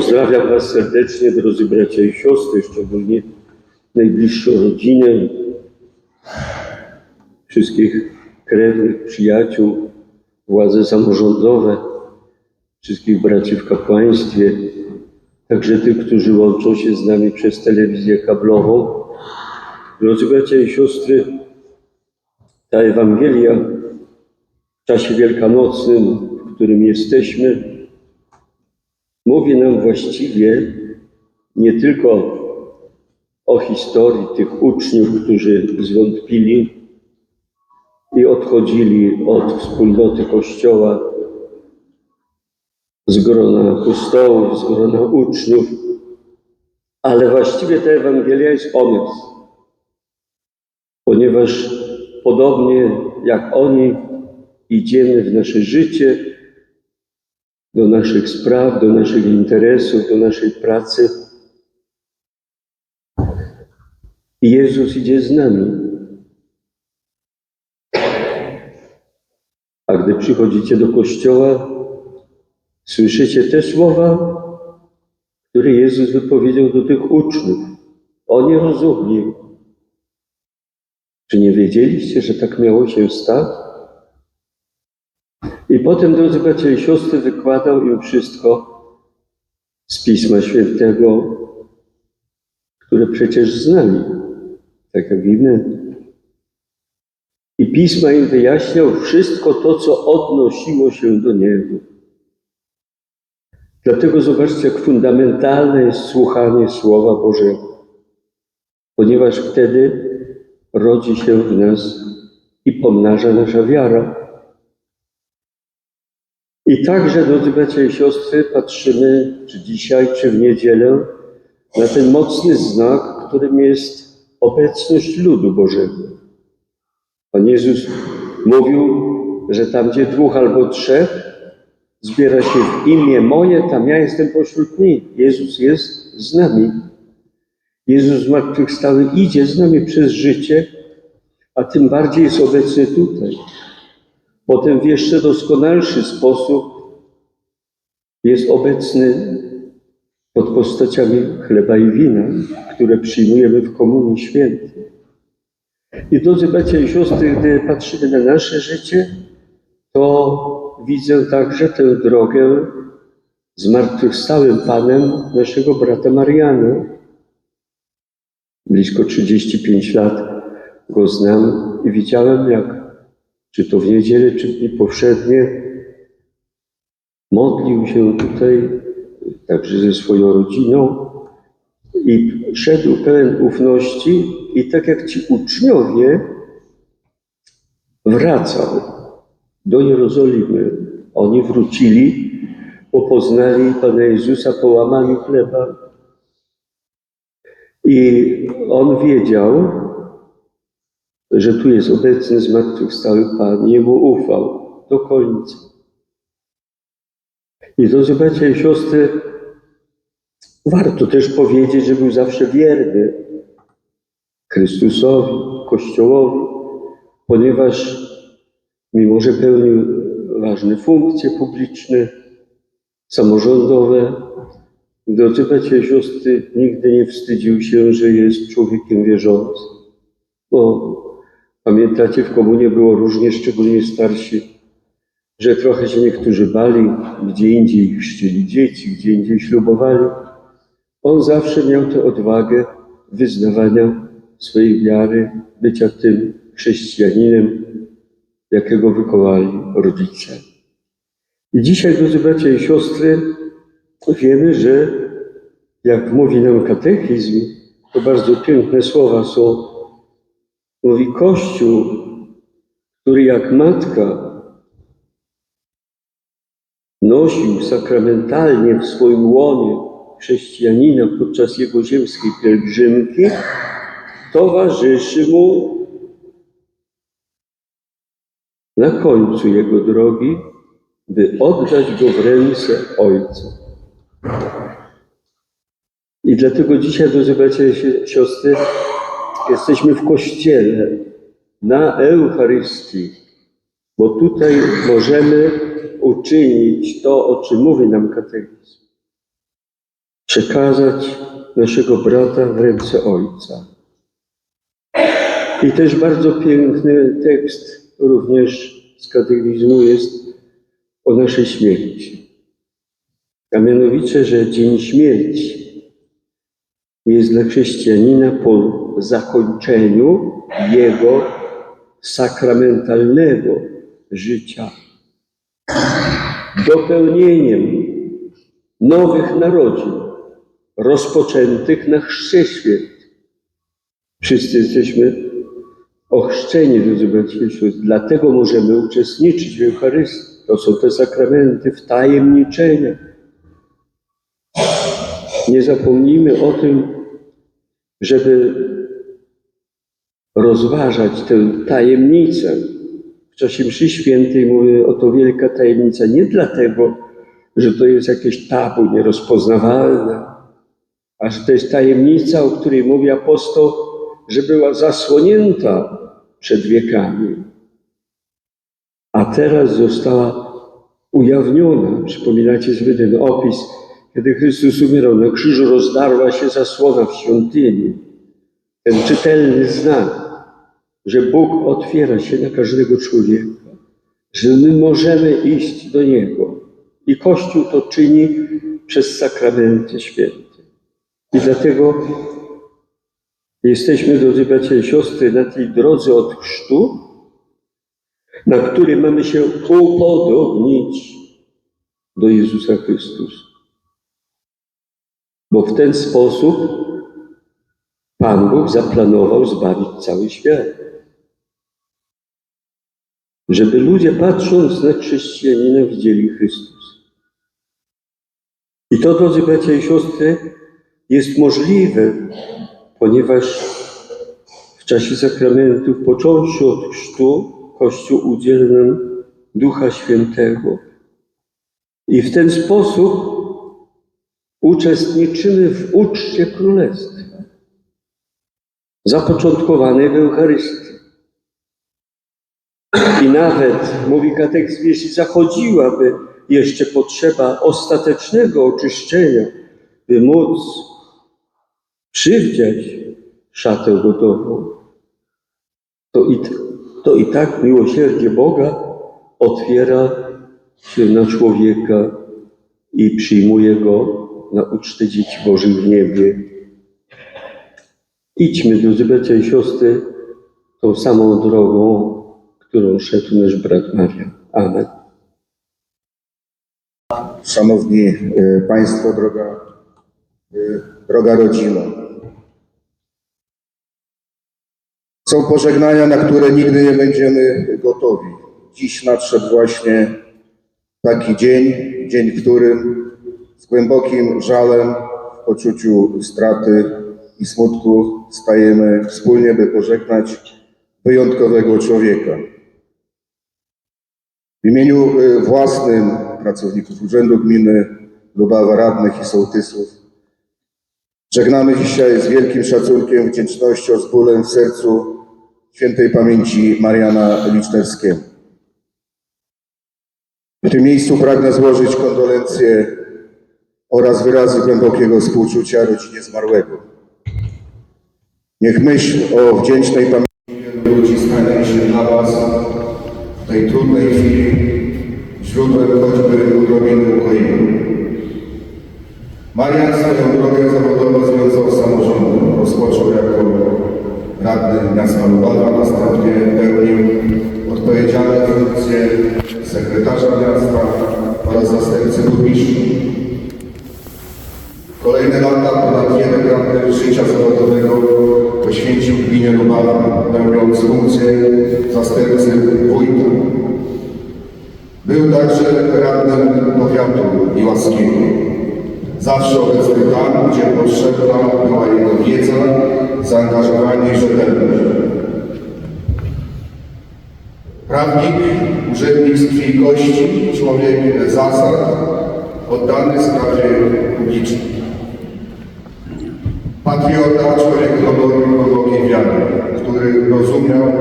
Pozdrawiam Was serdecznie, drodzy bracia i siostry, szczególnie najbliższą rodzinę, wszystkich krewnych, przyjaciół, władze samorządowe, wszystkich braci w kapłaństwie, także tych, którzy łączą się z nami przez telewizję kablową. Drodzy bracia i siostry, ta Ewangelia w czasie wielkanocnym, w którym jesteśmy, mówi nam właściwie nie tylko o historii tych uczniów, którzy zwątpili i odchodzili od wspólnoty Kościoła z grona apostołów, z grona uczniów, ale właściwie ta Ewangelia jest o nas, ponieważ podobnie jak oni idziemy w nasze życie, do naszych spraw, do naszych interesów, do naszej pracy. I Jezus idzie z nami. A gdy przychodzicie do kościoła, słyszycie te słowa, które Jezus wypowiedział do tych uczniów. Oni rozumni. Czy nie wiedzieliście, że tak miało się stać? I potem, drodzy bracia i siostry, wykładał im wszystko z Pisma Świętego, które przecież znali, tak jak i my. I Pisma im wyjaśniał wszystko to, co odnosiło się do Niego. Dlatego zobaczcie, jak fundamentalne jest słuchanie Słowa Bożego, ponieważ wtedy rodzi się w nas i pomnaża nasza wiara. I także, drodzy bracia i siostry, patrzymy, czy dzisiaj, czy w niedzielę, na ten mocny znak, którym jest obecność ludu Bożego. Pan Jezus mówił, że tam, gdzie dwóch albo trzech zbiera się w imię moje, tam ja jestem pośród nich. Jezus jest z nami. Jezus zmartwychwstały idzie z nami przez życie, a tym bardziej jest obecny tutaj. Potem w jeszcze doskonalszy sposób jest obecny pod postaciami chleba i wina, które przyjmujemy w Komunii Świętej. I drodzy bracia i siostry, gdy patrzymy na nasze życie, to widzę także tę drogę zmartwychwstałym Panem naszego brata Mariana. Blisko 35 lat go znam i widziałem, jak czy to w niedzielę, czy w dni powszednie, modlił się tutaj także ze swoją rodziną i szedł pełen ufności i tak jak ci uczniowie wracał do Jerozolimy. Oni wrócili, bo poznali Pana Jezusa po łamaniu chleba. I on wiedział, że tu jest obecny zmartwychwstały Pan, Jemu ufał do końca. I drodzy bracia i siostry, warto też powiedzieć, że był zawsze wierny Chrystusowi, Kościołowi, ponieważ mimo, że pełnił ważne funkcje publiczne, samorządowe, drodzy bracia i siostry, nigdy nie wstydził się, że jest człowiekiem wierzącym. Bo Pamiętacie, w komunie było różnie, szczególnie starsi, że trochę się niektórzy bali, gdzie indziej chrzcili dzieci, gdzie indziej ślubowali. On zawsze miał tę odwagę wyznawania swojej wiary, bycia tym chrześcijaninem, jakiego wychowali rodzice. I dzisiaj, drodzy bracia i siostry, wiemy, że jak mówi nam katechizm, to bardzo piękne słowa są Mówi Kościół, który jak matka nosił sakramentalnie w swoim łonie chrześcijanina podczas jego ziemskiej pielgrzymki, towarzyszy mu na końcu jego drogi, by oddać go w ręce Ojca. I dlatego dzisiaj, drodzy bracia i siostry, jesteśmy w Kościele, na Eucharystii, bo tutaj możemy uczynić to, o czym mówi nam katechizm. przekazać naszego brata w ręce Ojca. I też bardzo piękny tekst również z katechizmu jest o naszej śmierci. A mianowicie, że dzień śmierci jest dla chrześcijanina po zakończeniu jego sakramentalnego życia, dopełnieniem nowych narodzin, rozpoczętych na chrzcie świętym. Wszyscy jesteśmy ochrzczeni, drodzy bracia i dlatego możemy uczestniczyć w Eucharystii. To są te sakramenty wtajemniczenia. Nie zapomnijmy o tym, żeby rozważać tę tajemnicę. Czasie mszy świętej mówię o to wielka tajemnica nie dlatego, że to jest jakieś tabu nierozpoznawalne, a że to jest tajemnica, o której mówi apostoł, że była zasłonięta przed wiekami, a teraz została ujawniona. Przypominacie sobie ten opis, kiedy Chrystus umierał na krzyżu, rozdarła się zasłona w świątyni. Ten czytelny znak, że Bóg otwiera się na każdego człowieka, że my możemy iść do Niego. I Kościół to czyni przez sakramenty święte. I dlatego jesteśmy, drodzy bracia i siostry, na tej drodze od chrztu, na której mamy się upodobnić do Jezusa Chrystusa. Bo w ten sposób Pan Bóg zaplanował zbawić cały świat. Żeby ludzie patrząc na chrześcijanina widzieli Chrystusa. I to, drodzy bracia i siostry, jest możliwe, ponieważ w czasie sakramentów, począwszy od chrztu, Kościół udziela nam Ducha Świętego. I w ten sposób uczestniczymy w uczcie Królestwa, zapoczątkowanej w Eucharystii. I nawet, mówi katechizm, jeśli zachodziłaby jeszcze potrzeba ostatecznego oczyszczenia, by móc przywdziać szatę gotową, to i, to i tak miłosierdzie Boga otwiera się na człowieka i przyjmuje go na ucztę dzieci Bożych w niebie. Idźmy, drodzy bracia i siostry, tą samą drogą, którą nasz brat Marian. Amen. Szanowni e, Państwo, droga, e, droga rodzino. Są pożegnania, na które nigdy nie będziemy gotowi. Dziś nadszedł właśnie taki dzień, dzień, w którym z głębokim żalem, w poczuciu straty i smutku stajemy wspólnie, by pożegnać wyjątkowego człowieka. W imieniu y, własnym pracowników Urzędu Gminy Lubawa, radnych i sołtysów żegnamy dzisiaj z wielkim szacunkiem, wdzięcznością, z bólem w sercu świętej pamięci Mariana Licznerskiego. W tym miejscu pragnę złożyć kondolencje oraz wyrazy głębokiego współczucia rodzinie zmarłego. Niech myśl o wdzięcznej pamięci ludzi stanie się dla Was w tej trudnej chwili źródłem choćby odrobiny ukojenia. Marian swoją drogę zawodową związał z samorządem. Rozpoczął jako radny miasta Lubawa, następnie pełnił odpowiedzialne funkcje sekretarza miasta oraz zastępcy burmistrza. Kolejne lata, ponad jeden dekady życia zawodowego poświęcił gminie Lubawa, pełniąc funkcję zastępcy wójta. Był także radnym powiatu miłackiego. Zawsze obecny tam, gdzie potrzebna była jego wiedza, zaangażowanie i rzetelność. Prawnik, urzędnik z krwi i kości, człowiek zasad, oddany sprawie publicznej. Patriota, człowiek honoru i głębokiej wiary, który rozumiał,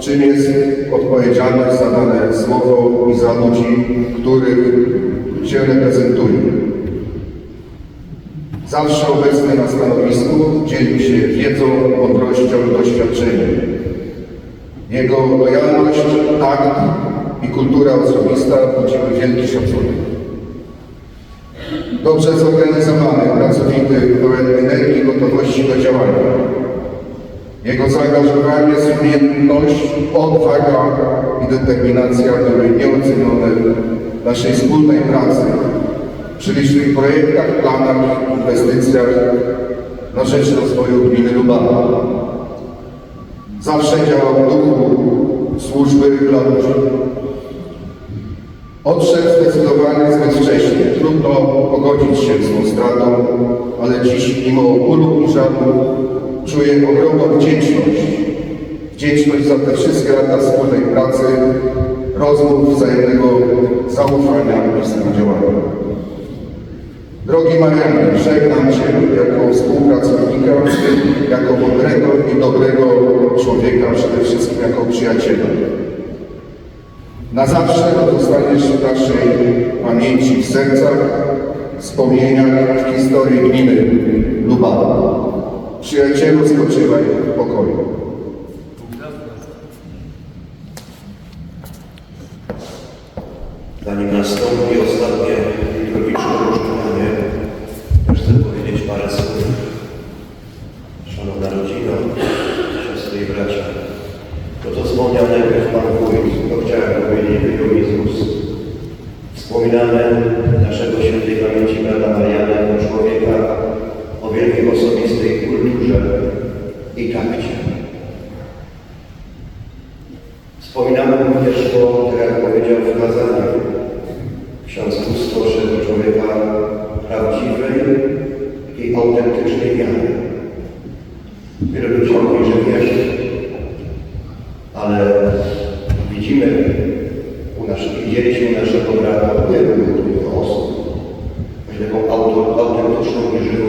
czym jest odpowiedzialność za dane słowo i za ludzi, których się reprezentuje. Zawsze obecny na stanowisku, dzielił się wiedzą, mądrością doświadczeniem. Jego lojalność, takt i kultura osobista budziły wielki szacunek. Dobrze zorganizowany, pracowity, pełen energii i gotowości do działania. Jego zaangażowanie, sumienność, odwaga i determinacja były nieocenione w naszej wspólnej pracy, przy licznych projektach, planach, inwestycjach na rzecz rozwoju gminy Lubana. Zawsze działał w duchu służby dla ludzi. Odszedł zdecydowanie zbyt wcześnie. Trudno pogodzić się z tą stratą, ale dziś mimo bólu i żalu czuję ogromną wdzięczność. Wdzięczność za te wszystkie lata wspólnej pracy, rozmów, wzajemnego zaufania i współdziałania. Drogi Marianie, żegnam Cię jako współpracownika, jako mądrego i dobrego człowieka, przede wszystkim jako przyjaciela. Na zawsze pozostaniesz w naszej pamięci, w sercach, wspomnieniach, w historii gminy Lubana. Przyjacielu, spoczywaj w pokoju. Zanim nastąpi ostatnie liturgiczne rozpoczynanie, też chcę powiedzieć parę słów. Szanowna rodzino, siostry i bracia, to co wspomniał najpierw Pan Wójt, to chciałem powiedzieć tylko mi z ust. Wspominamy naszego świętej pamięci brata Mariana jako człowieka o wielkiej osobistej kulturze i takcie. Wspominamy również to, tak jak powiedział w kazaniu, ksiądz Senhor, nós somos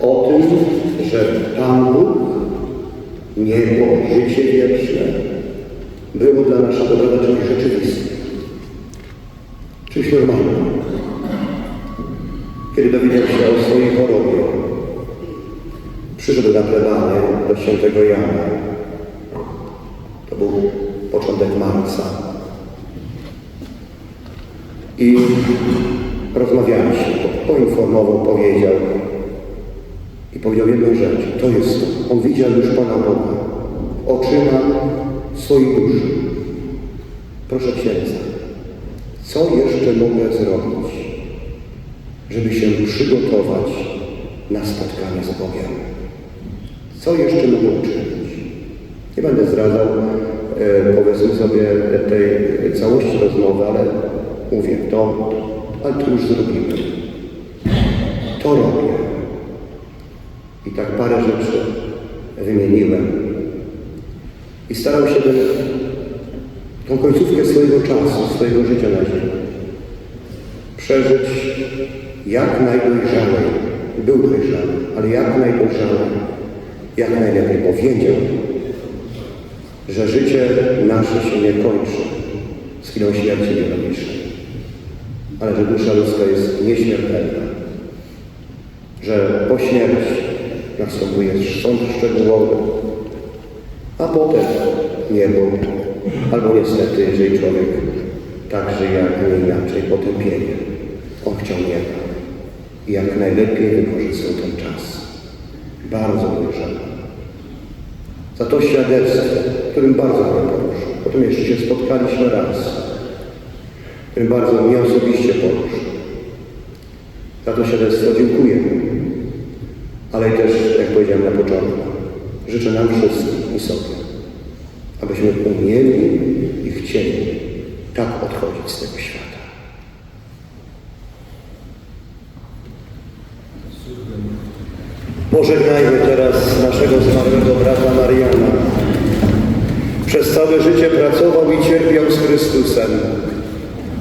o tym, że Pan Bóg, niebo, życie wieczne było dla naszego brata czymś rzeczywistym, czymś normalnym. Kiedy dowiedział się o swojej chorobie, przyszedł na plebanie do świętego Jana. To był początek marca. I rozmawialiśmy, po- poinformował, powiedział i powiedział jedną rzecz. To jest to. On widział już Pana Boga oczyma swojej duszy. Proszę księdza, co jeszcze mogę zrobić, żeby się przygotować na spotkanie z Bogiem? Co jeszcze mogę uczynić? Nie będę zdradzał, e, powiedzmy sobie, tej całości rozmowy, ale mówię to, ale to już zrobiłem. To robię. Tak parę rzeczy wymieniłem. I starał się by tą końcówkę swojego czasu, swojego życia na ziemi przeżyć jak najdojrzalej. Był dojrzały, ale jak najdojrzalej, jak najlepiej, bo wiedział, że życie nasze się nie kończy z chwilą śmierci biologicznej, ale że dusza ludzka jest nieśmiertelna, że po śmierci następuje sąd szczegółowy, a potem niebo, albo niestety, jeżeli człowiek tak żyje, jak nie inaczej, potępienie. On chciał nieba i jak najlepiej wykorzystał ten czas. Bardzo dojrzały. Za to świadectwo, którym bardzo mnie poruszył. Potem jeszcze się spotkaliśmy raz, którym bardzo mnie osobiście poruszył. Za to świadectwo dziękuję ale też, jak powiedziałem na początku, życzę nam wszystkim i sobie, abyśmy umieli i chcieli tak odchodzić z tego świata. Pożegnajmy teraz naszego zmarłego brata Mariana. Przez całe życie pracował i cierpiał z Chrystusem.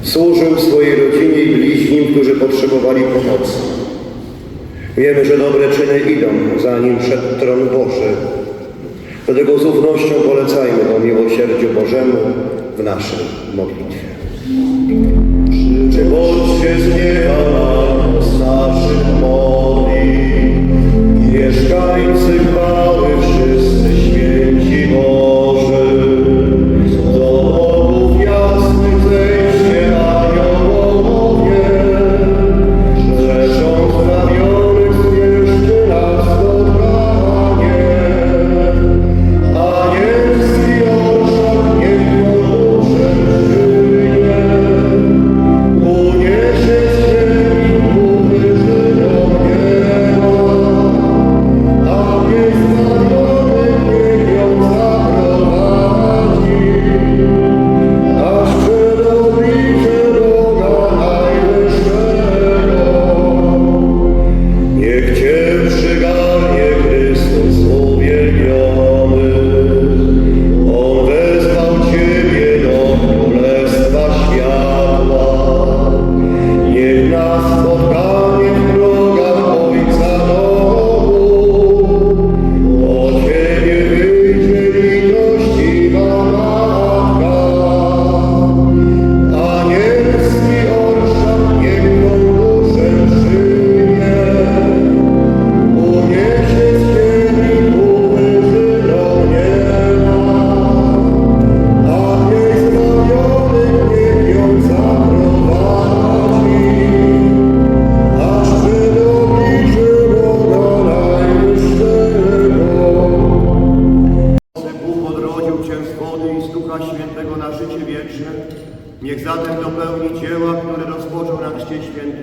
Służył swojej rodzinie i bliźnim, którzy potrzebowali pomocy. Wiemy, że dobre czyny idą, zanim przed tron Boży. Dlatego z ufnością polecajmy o miłosierdziu Bożemu w naszej modlitwie. Przybądźcie z nieba z naszych modli, mieszkańcy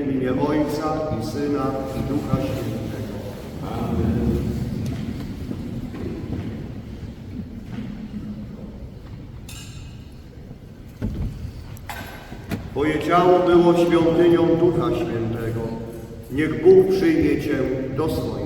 w imię Ojca i Syna i Ducha Świętego. Amen. Twoje ciało było świątynią Ducha Świętego. Niech Bóg przyjmie Cię do swojego.